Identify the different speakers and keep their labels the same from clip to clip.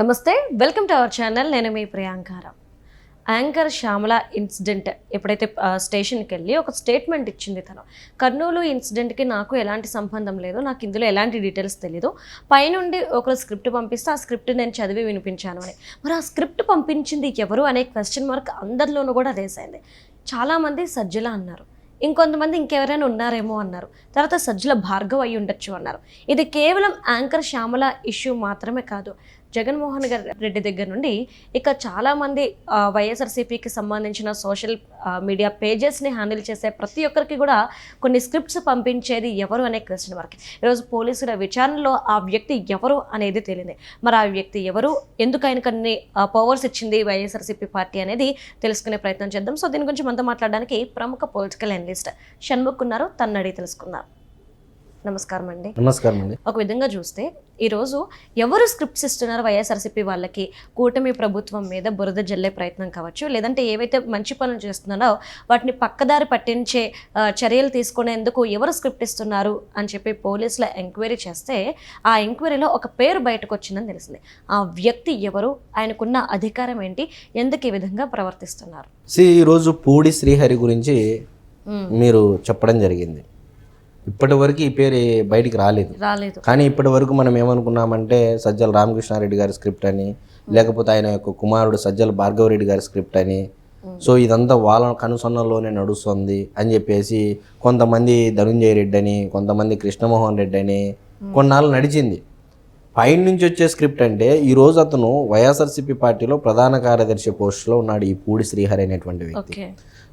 Speaker 1: నమస్తే welcome to our channel. నేను మీ ప్రియాంకారం యాంకర్ శ్యామల ఇన్సిడెంట్ ఎప్పుడైతే స్టేషన్కి వెళ్ళి ఒక స్టేట్మెంట్ ఇచ్చింది తను. కర్నూలు ఇన్సిడెంట్కి నాకు ఎలాంటి సంబంధం లేదు నాకు ఇందులో ఎలాంటి డీటెయిల్స్ తెలియదు పైనుండి ఒకరు స్క్రిప్ట్ పంపిస్తే ఆ స్క్రిప్ట్ నేను చదివి వినిపించాను అని. మరి ఆ స్క్రిప్ట్ పంపించింది ఎవరు అనే క్వశ్చన్ మార్క్ అందరిలోనూ కూడా రేసైంది చాలామంది సజ్జల అన్నారు. ఇంకొంతమంది ఇంకెవరైనా ఉన్నారేమో అన్నారు. తర్వాత సజ్జల భార్గవ్ అయి ఉండొచ్చు అన్నారు. ఇది కేవలం యాంకర్ శ్యామల ఇష్యూ మాత్రమే కాదు. జగన్మోహన్ గారి రెడ్డి దగ్గర నుండి ఇక చాలామంది వైఎస్ఆర్సీపీకి సంబంధించిన సోషల్ మీడియా పేజెస్ని హ్యాండిల్ చేసే ప్రతి ఒక్కరికి కూడా కొన్ని స్క్రిప్ట్స్ పంపించేది ఎవరు అనే క్వశ్చన్ వరకు ఈరోజు పోలీసుల విచారణలో ఆ వ్యక్తి ఎవరు అనేది తెలియదు మరి ఆ వ్యక్తి ఎవరు? ఎందుకు ఆయన కొన్ని పవర్స్ ఇచ్చింది వైఎస్ఆర్సీపీ పార్టీ అనేది తెలుసుకునే ప్రయత్నం చేద్దాం. సో దీని గురించి మనతో మాట్లాడడానికి ప్రముఖ పొలిటికల్ అనలిస్ట్ షణ్ముఖ్ ఉన్నారు. తన్నడి తెలుసుకుందాం. నమస్కారం అండి
Speaker 2: నమస్కారం అండి
Speaker 1: ఒక విధంగా చూస్తే ఈరోజు ఎవరు స్క్రిప్ట్స్ ఇస్తున్నారు వైఎస్ఆర్సీపీ వాళ్ళకి కూటమి ప్రభుత్వం మీద బురద జల్లే ప్రయత్నం కావచ్చు లేదంటే ఏవైతే మంచి పనులు చేస్తున్నారో వాటిని పక్కదారి పట్టించే చర్యలు తీసుకునేందుకు ఎవరు స్క్రిప్ట్ ఇస్తున్నారు అని చెప్పి పోలీసులు ఎంక్వైరీ చేస్తే ఆ ఎంక్వైరీలో ఒక పేరు బయటకు వచ్చిందని తెలిసింది. ఆ వ్యక్తి ఎవరు ఆయనకున్న అధికారం ఏంటి ఎందుకు ఈ విధంగా ప్రవర్తిస్తున్నారు?
Speaker 2: సి ఈరోజు పూడి శ్రీహరి గురించి. మీరు చెప్పడం జరిగింది. ఇప్పటి వరకు ఈ పేరు బయటికి రాలేదు.
Speaker 1: రాలేదు.
Speaker 2: కానీ ఇప్పటి వరకు మనం ఏమనుకున్నామంటే సజ్జల రామకృష్ణారెడ్డి గారి స్క్రిప్ట్ అని లేకపోతే ఆయన యొక్క కుమారుడు సజ్జల భార్గవరెడ్డి గారి స్క్రిప్ట్ అని. సో ఇదంతా వాళ్ళ కనుసన్నల్లోనే నడుస్తుంది అని చెప్పేసి కొంతమంది ధనుంజయ రెడ్డి అని కొంతమంది కృష్ణమోహన్ రెడ్డి అని కొన్నాళ్ళు నడిచింది. పైన నుంచి వచ్చే స్క్రిప్ట్ అంటే ఈ రోజు అతను వైఎస్ఆర్సీపీ పార్టీలో ప్రధాన కార్యదర్శి పోస్టులో ఉన్నాడు ఈ పూడి శ్రీహరి అనేటువంటి వ్యక్తి.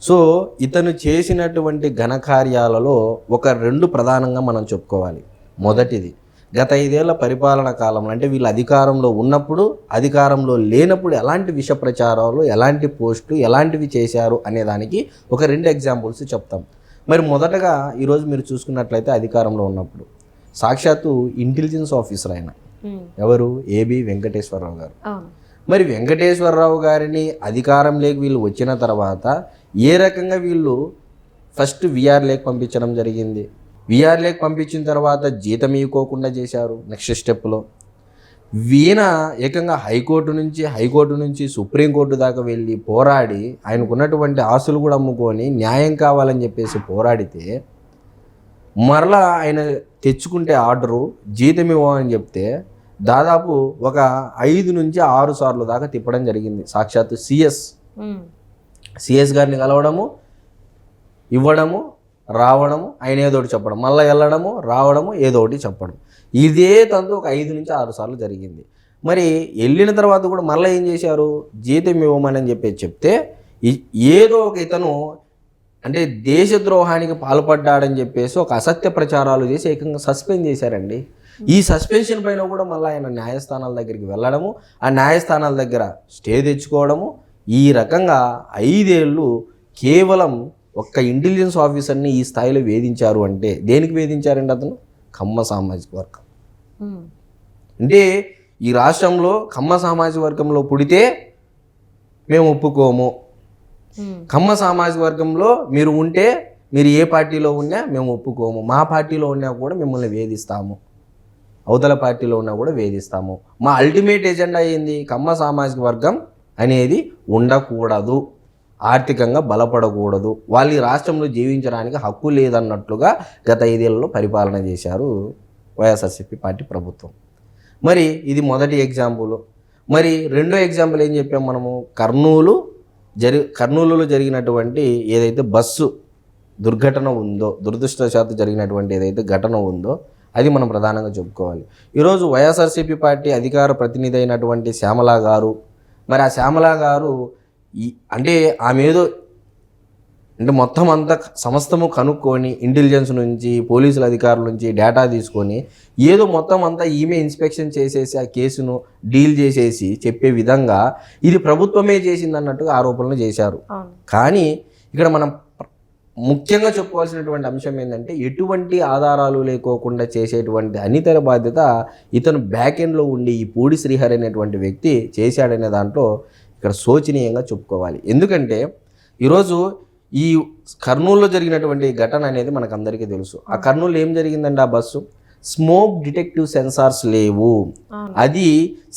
Speaker 2: సో ఇతను చేసినటువంటి ఘనకార్యాలలో ఒక రెండు ప్రధానంగా మనం చెప్పుకోవాలి. మొదటిది గత ఐదేళ్ళ పరిపాలన కాలంలో అంటే వీళ్ళు అధికారంలో ఉన్నప్పుడు అధికారంలో లేనప్పుడు ఎలాంటి విష ప్రచారాలు ఎలాంటి పోస్టు ఎలాంటివి చేశారు అనే దానికి ఒక రెండు ఎగ్జాంపుల్స్ చెప్తాం. మరి మొదటగా ఈరోజు మీరు చూసుకున్నట్లయితే అధికారంలో ఉన్నప్పుడు సాక్షాత్తు ఇంటెలిజెన్స్ ఆఫీసర్ ఆయన.
Speaker 1: మ్మ్.
Speaker 2: ఎవరు? ఏబి వెంకటేశ్వరరావు గారు. మరి వెంకటేశ్వరరావు గారిని అధికారంలోకి వీళ్ళు వచ్చిన తర్వాత ఏ రకంగా వీళ్ళు ఫస్ట్ విఆర్ లేక్ పంపించడం జరిగింది? విఆర్ లేక్ పంపించిన తర్వాత జీతం ఇవ్వకోకుండా చేశారు నెక్స్ట్ స్టెప్లో. వీణ ఏకంగా హైకోర్టు నుంచి హైకోర్టు నుంచి సుప్రీంకోర్టు దాకా వెళ్ళి పోరాడి ఆయనకున్నటువంటి ఆస్తులు కూడా అమ్ముకొని న్యాయం కావాలని చెప్పేసి పోరాడితే మరలా ఆయన తెచ్చుకుంటే ఆర్డరు జీతం ఇవ్వమని చెప్తే దాదాపు ఒక ఐదు నుంచి ఆరు సార్లు దాకా తిప్పడం జరిగింది. సాక్షాత్తు సిఎస్. సిఎస్ గారిని కలవడము ఇవ్వడము రావడము ఆయన ఏదో ఒకటి చెప్పడం మళ్ళీ వెళ్ళడము రావడము ఏదో ఒకటి చెప్పడం. ఇదే తంతు ఒక ఐదు నుంచి ఆరు సార్లు జరిగింది. మరి వెళ్ళిన తర్వాత కూడా మళ్ళీ ఏం చేశారు? జీతం ఇవ్వమని అని చెప్పి చెప్తే ఏదో ఒక ఇతను అంటే దేశద్రోహానికి పాల్పడ్డాడని చెప్పేసి ఒక అసత్య ప్రచారాలు చేసి ఏకంగా సస్పెండ్ చేశారండి. ఈ సస్పెన్షన్ పైన కూడా మళ్ళీ ఆయన న్యాయస్థానాల దగ్గరికి వెళ్ళడము ఆ న్యాయస్థానాల దగ్గర స్టే తెచ్చుకోవడము. ఈ రకంగా ఐదేళ్ళు కేవలం ఒక్క ఇంటెలిజెన్స్ ఆఫీసర్ని ఈ స్థాయిలో వేధించారు అంటే దేనికి వేధించారండి అతను? కమ్మ సామాజిక వర్గం. అంటే ఈ రాష్ట్రంలో కమ్మ సామాజిక వర్గంలో పుడితే మేము ఒప్పుకోము.
Speaker 1: మ్మ్.
Speaker 2: కమ్మ సామాజిక వర్గంలో మీరు ఉంటే మీరు ఏ పార్టీలో ఉన్నా మేము ఒప్పుకోము. మా పార్టీలో ఉన్నా కూడా మిమ్మల్ని వేధిస్తాము. అవతల పార్టీలో ఉన్నా కూడా వేధిస్తాము. మా అల్టిమేట్ ఎజెండా ఏంది? కమ్మ సామాజిక వర్గం అనేది ఉండకూడదు. ఆర్థికంగా బలపడకూడదు. వాళ్ళు ఈ రాష్ట్రంలో జీవించడానికి హక్కు లేదన్నట్లుగా గత ఐదేళ్ళలో పరిపాలన చేశారు వైఎస్ఆర్సీపీ పార్టీ ప్రభుత్వం. మరి ఇది మొదటి ఎగ్జాంపుల్ మరి రెండో ఎగ్జాంపుల్ ఏం చెప్పాం మనము? కర్నూలు జరి కర్నూలులో జరిగినటువంటి ఏదైతే బస్సు దుర్ఘటన ఉందో దురదృష్టవశాత్తు జరిగినటువంటి ఏదైతే ఘటన ఉందో అది మనం ప్రధానంగా చెప్పుకోవాలి. ఈరోజు వైఎస్ఆర్సీపీ పార్టీ అధికార ప్రతినిధి అయినటువంటి శ్యామల గారు మరి ఆ శ్యామల గారు ఈ అంటే ఆమె ఏదో అంటే మొత్తం అంతా సమస్తము కనుక్కొని ఇంటెలిజెన్స్ నుంచి పోలీసుల అధికారుల నుంచి డేటా తీసుకొని ఏదో మొత్తం అంతా ఈమె ఇన్స్పెక్షన్ చేసేసి ఆ కేసును డీల్ చేసేసి చెప్పే విధంగా ఇది ప్రభుత్వమే చేసింది అన్నట్టుగా ఆరోపణలు చేశారు. కానీ ఇక్కడ మనం ముఖ్యంగా చెప్పుకోవాల్సినటువంటి అంశం ఏంటంటే ఎటువంటి ఆధారాలు లేకోకుండా చేసేటువంటి అనితర బాధ్యత ఇతను బ్యాక్ ఎండ్లో ఉండి ఈ పూడి శ్రీహరి అనేటువంటి వ్యక్తి చేశాడనే దాంట్లో ఇక్కడ శోచనీయంగా చెప్పుకోవాలి. ఎందుకంటే ఈరోజు ఈ కర్నూలులో జరిగినటువంటి ఘటన అనేది మనకు అందరికీ తెలుసు. ఆ కర్నూలు ఏం జరిగిందండి ఆ బస్సు? స్మోక్ డిటెక్టివ్ సెన్సార్స్ లేవు. అది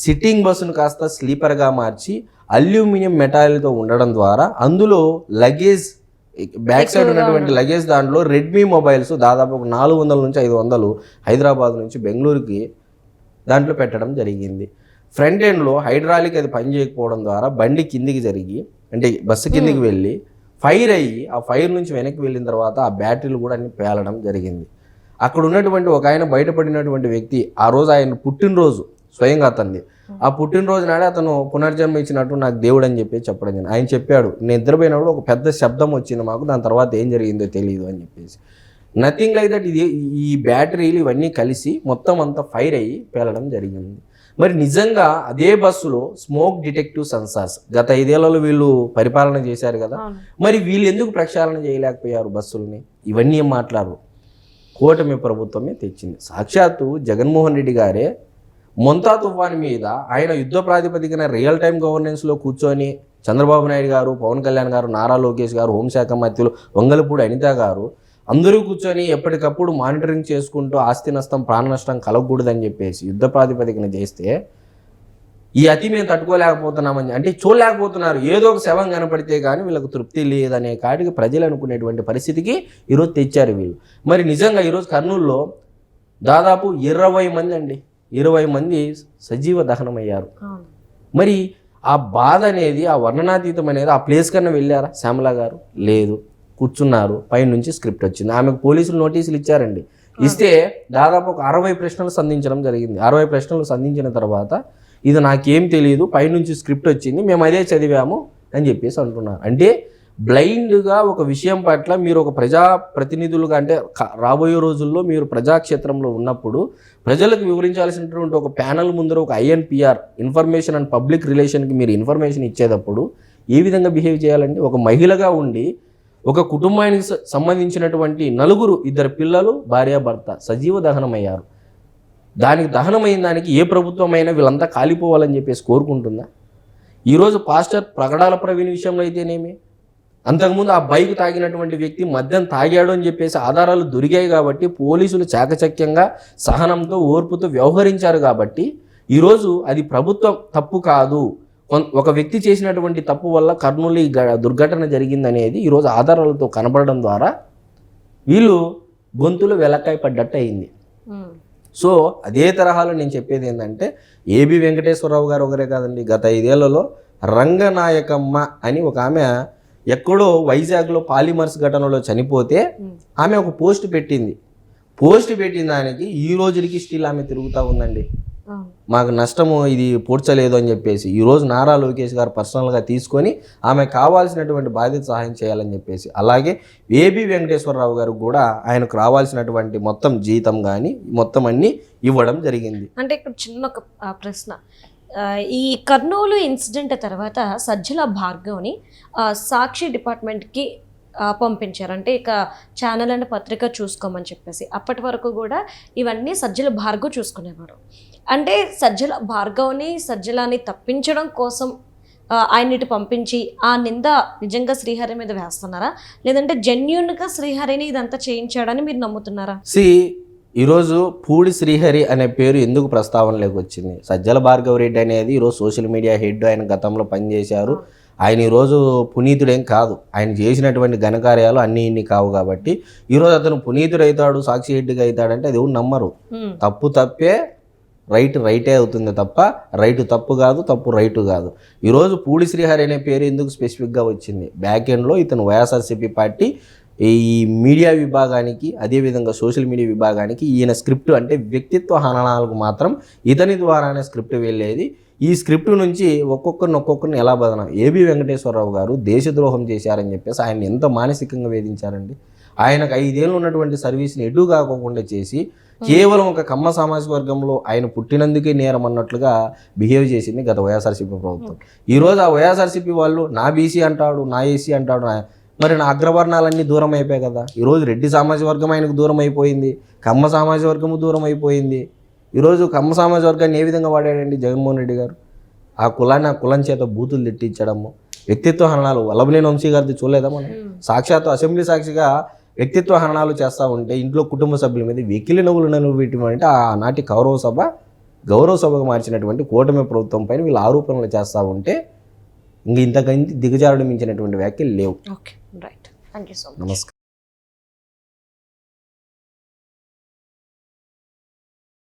Speaker 2: సిట్టింగ్ బస్సును కాస్త స్లీపర్గా మార్చి అల్యూమినియం మెటాల్తో ఉండడం ద్వారా అందులో లగేజ్ బ్యాక్ సైడ్ ఉన్నటువంటి లగేజ్ దాంట్లో రెడ్మీ మొబైల్స్ దాదాపు ఒక నాలుగు వందల నుంచి ఐదు వందలు హైదరాబాద్ నుంచి బెంగళూరుకి దాంట్లో పెట్టడం జరిగింది. ఫ్రంట్ ఎండ్లో హైడ్రాలిక్ అది పని చేయకపోవడం ద్వారా బండి కిందికి జరిగి అంటే బస్సు కిందికి వెళ్ళి ఫైర్ అయ్యి ఆ ఫైర్ నుంచి వెనక్కి వెళ్ళిన తర్వాత ఆ బ్యాటరీలు కూడా అన్ని పేలడం జరిగింది. అక్కడ ఉన్నటువంటి ఒక ఆయన బయటపడినటువంటి వ్యక్తి ఆ రోజు ఆయన పుట్టినరోజు స్వయంగా అతన్ని ఆ పుట్టినరోజు నాడే అతను పునర్జన్మ ఇచ్చినట్టు నాకు దేవుడు అని చెప్పి చెప్పడం జరిగింది. ఆయన చెప్పాడు నేను నిద్రపోయినప్పుడు ఒక పెద్ద శబ్దం వచ్చింది మాకు దాని తర్వాత ఏం జరిగిందో తెలియదు అని చెప్పేసి. నథింగ్ లైక్ దట్ ఇది ఈ బ్యాటరీలు ఇవన్నీ కలిసి మొత్తం అంతా ఫైర్ అయ్యి పేలడం జరిగింది. మరి నిజంగా అదే బస్సులో స్మోక్ డిటెక్టివ్ సెన్సార్స్ గత ఐదేళ్ళలో వీళ్ళు పరిపాలన చేశారు కదా. మరి వీళ్ళు ఎందుకు ప్రక్షాళన చేయలేకపోయారు బస్సుల్ని? ఇవన్నీ ఏం మాట్లాడరు. కూటమి ప్రభుత్వమే తెచ్చింది. సాక్షాత్తు జగన్మోహన్ రెడ్డి గారే మొంతా తుఫాన్ మీద ఆయన యుద్ధ ప్రాతిపదికన రియల్ టైం గవర్నెన్స్లో కూర్చొని చంద్రబాబు నాయుడు గారు పవన్ కళ్యాణ్ గారు నారా లోకేష్ గారు హోంశాఖ మంత్రులు వంగలపూడి అనిత గారు అందరూ కూర్చొని ఎప్పటికప్పుడు మానిటరింగ్ చేసుకుంటూ ఆస్తి నష్టం ప్రాణ నష్టం కలగకూడదని చెప్పేసి యుద్ధ ప్రాతిపదికన చేస్తే ఈ అతి మేము తట్టుకోలేకపోతున్నామని అంటే చూడలేకపోతున్నారు. ఏదో ఒక శవం కనపడితే కానీ వీళ్ళకి తృప్తి లేదనే కాడికి ప్రజలు అనుకునేటువంటి పరిస్థితికి ఈరోజు తెచ్చారు వీళ్ళు. మరి నిజంగా ఈరోజు కర్నూలులో దాదాపు ఇరవై మంది అండి. ఇరవై మంది సజీవ దహనమయ్యారు. మరి ఆ బాధ అనేది ఆ వర్ణనాతీతం అనేది ఆ ప్లేస్ కన్నా వెళ్ళారా? శ్యామల గారు? లేదు. కూర్చున్నారు. పైనుంచి స్క్రిప్ట్ వచ్చింది. ఆమెకు పోలీసులు నోటీసులు ఇచ్చారండి. ఇస్తే దాదాపు ఒక అరవై ప్రశ్నలు సంధించడం జరిగింది. అరవై ప్రశ్నలు సంధించిన తర్వాత ఇది నాకేం తెలియదు పైనుంచి స్క్రిప్ట్ వచ్చింది మేము అదే చదివాము అని చెప్పేసి అంటున్నారు. అంటే బ్లైండ్గా ఒక విషయం పట్ల మీరు ఒక ప్రజా ప్రతినిధులుగా అంటే రాబోయే రోజుల్లో మీరు ప్రజాక్షేత్రంలో ఉన్నప్పుడు ప్రజలకు వివరించాల్సినటువంటి ఒక ప్యానల్ ముందర ఒక ఐఎన్పిఆర్ ఇన్ఫర్మేషన్ అండ్ పబ్లిక్ రిలేషన్కి మీరు ఇన్ఫర్మేషన్ ఇచ్చేటప్పుడు ఏ విధంగా బిహేవ్ చేయాలండి ఒక మహిళగా ఉండి ఒక కుటుంబానికి సంబంధించినటువంటి నలుగురు ఇద్దరు పిల్లలు భార్యాభర్త సజీవ దహనమయ్యారు. దానికి దహనమైన దానికి ఏ ప్రభుత్వమైనా వీళ్ళంతా కాలిపోవాలని చెప్పేసి కోరుకుంటుందా? ఈరోజు పాస్టర్ ప్రగడాల ప్రవీణ్ విషయంలో అయితేనేమి? అంతకుముందు ఆ బైక్ తాగినటువంటి వ్యక్తి మద్యం తాగాడు అని చెప్పేసి ఆధారాలు దొరికాయి కాబట్టి పోలీసులు చాకచక్యంగా సహనంతో ఓర్పుతో వ్యవహరించారు కాబట్టి ఈరోజు అది ప్రభుత్వం తప్పు కాదు. ఒక వ్యక్తి చేసినటువంటి తప్పు వల్ల కర్నూలు ఈ దుర్ఘటన జరిగిందనేది ఈరోజు ఆధారాలతో కనపడడం ద్వారా వీళ్ళు గొంతులు వెలక్కాయ పడ్డట్టు అయింది. సో అదే తరహాలో నేను చెప్పేది ఏంటంటే ఏబి వెంకటేశ్వరరావు గారు ఒకరే కాదండి. గత ఐదేళ్ళలో రంగనాయకమ్మ అని ఒక ఆమె ఎక్కడో వైజాగ్లో పాలిమర్స్ ఘటనలో చనిపోతే. ఆమె ఒక పోస్ట్ పెట్టింది పోస్ట్ పెట్టిన దానికి ఈ రోజుకి స్టిల్ ఆమె తిరుగుతూ ఉందండి. మాకు నష్టము ఇది పూడ్చలేదు అని చెప్పేసి ఈరోజు నారా లోకేష్ గారు పర్సనల్గా తీసుకొని ఆమె కావాల్సినటువంటి బాధ్యత సహాయం చేయాలని చెప్పేసి అలాగే ఏబి వెంకటేశ్వరరావు గారు కూడా ఆయనకు రావాల్సినటువంటి మొత్తం జీతం కానీ మొత్తం అన్నీ ఇవ్వడం జరిగింది
Speaker 1: అంటే ఇక్కడ చిన్న ఒక ప్రశ్న ఈ కర్నూలు ఇన్సిడెంట్ తర్వాత సజ్జల భార్గవ్ని సాక్షి డిపార్ట్మెంట్కి పంపించారు. అంటే ఇక ఛానల్ అండ్ పత్రిక చూసుకోమని చెప్పేసి. అప్పటి వరకు కూడా ఇవన్నీ సజ్జల భార్గవ్ చూసుకునేవారు. అంటే సజ్జల భార్గవ్ని సజ్జలాని తప్పించడం కోసం ఆ, ఆయన ఇటు పంపించి ఆ నింద నిజంగా శ్రీహరి మీద వేస్తున్నారా? లేదంటే జెన్యున్గా శ్రీహరిని ఇదంతా చేయించాడని మీరు నమ్ముతున్నారా?
Speaker 2: సి ఈరోజు పూడి శ్రీహరి అనే పేరు ఎందుకు ప్రస్తావనలోకి వచ్చింది? సజ్జల భార్గవ రెడ్డి అనేది ఈరోజు సోషల్ మీడియా హెడ్ ఆయన గతంలో పనిచేశారు. ఆయన ఈరోజు పునీతుడేం కాదు. ఆయన చేసినటువంటి ఘనకార్యాలు అన్నీ ఇన్ని కావు కాబట్టి ఈరోజు అతను పునీతుడు అవుతాడు సాక్షి హెడ్గా అవుతాడంటే అది ఎవరు నమ్మరు. తప్పు తప్పే రైట్ రైటే అవుతుంది తప్ప రైట్ తప్పు కాదు తప్పు రైటు కాదు. ఈరోజు పూడి శ్రీహరి అనే పేరు ఎందుకు స్పెసిఫిక్గా వచ్చింది? బ్యాక్ ఎండ్లో ఇతను వైఎస్ఆర్సీపీ పార్టీ ఈ మీడియా విభాగానికి అదేవిధంగా సోషల్ మీడియా విభాగానికి ఈయన స్క్రిప్ట్ అంటే వ్యక్తిత్వ హననాలకు మాత్రం ఇతని ద్వారానే స్క్రిప్ట్ వెళ్ళేది. ఈ స్క్రిప్ట్ నుంచి ఒక్కొక్కరిని ఒక్కొక్కరిని ఎలా బదనం? ఏబి వెంకటేశ్వరరావు గారు దేశద్రోహం చేశారని చెప్పేసి ఆయన ఎంత మానసికంగా వేధించారండి? ఆయనకు ఐదేళ్ళు ఉన్నటువంటి సర్వీస్ని ఎటు కాకోకుండా చేసి కేవలం ఒక కమ్మ సామాజిక వర్గంలో ఆయన పుట్టినందుకే నేరం అన్నట్లుగా బిహేవ్ చేసింది గత వైఎస్ఆర్సీపీ ప్రభుత్వం. ఈరోజు ఆ వైఎస్ఆర్సీపీ వాళ్ళు నా బీసీ అంటాడు నా ఏసీ అంటాడు నా- మరి నా అగ్రవర్ణాలన్నీ దూరం అయిపోయాయి కదా. ఈరోజు రెడ్డి సామాజిక వర్గం ఆయనకు దూరం అయిపోయింది. కమ్మ సామాజిక వర్గము దూరం అయిపోయింది. ఈరోజు కమ్మ సామాజిక వర్గాన్ని ఏ విధంగా వాడాడండి జగన్మోహన్ రెడ్డి గారు? ఆ కులాన్ని ఆ కులం చేత బూతులు తిట్టించడము వ్యక్తిత్వ హననాలు వల్లభనేని వంశీ గారిది చూడలేదా మనం?
Speaker 1: ఉమ్.
Speaker 2: సాక్షాత్తు అసెంబ్లీ సాక్షిగా వ్యక్తిత్వ హరణాలు చేస్తూ ఉంటే ఇంట్లో కుటుంబ సభ్యుల మీద వెకిలి నవ్వులు నవ్వు పెట్టడం అంటే ఆనాటి గౌరవ సభ గౌరవ సభగా మార్చినటువంటి కూటమి ప్రభుత్వం పైన వీళ్ళు ఆరోపణలు చేస్తూ ఉంటే ఇంక ఇంతకంటే దిగజారుడు మించినటువంటి వ్యాఖ్యలు లేవు.
Speaker 1: Okay right thank you so much
Speaker 2: నమస్కారం.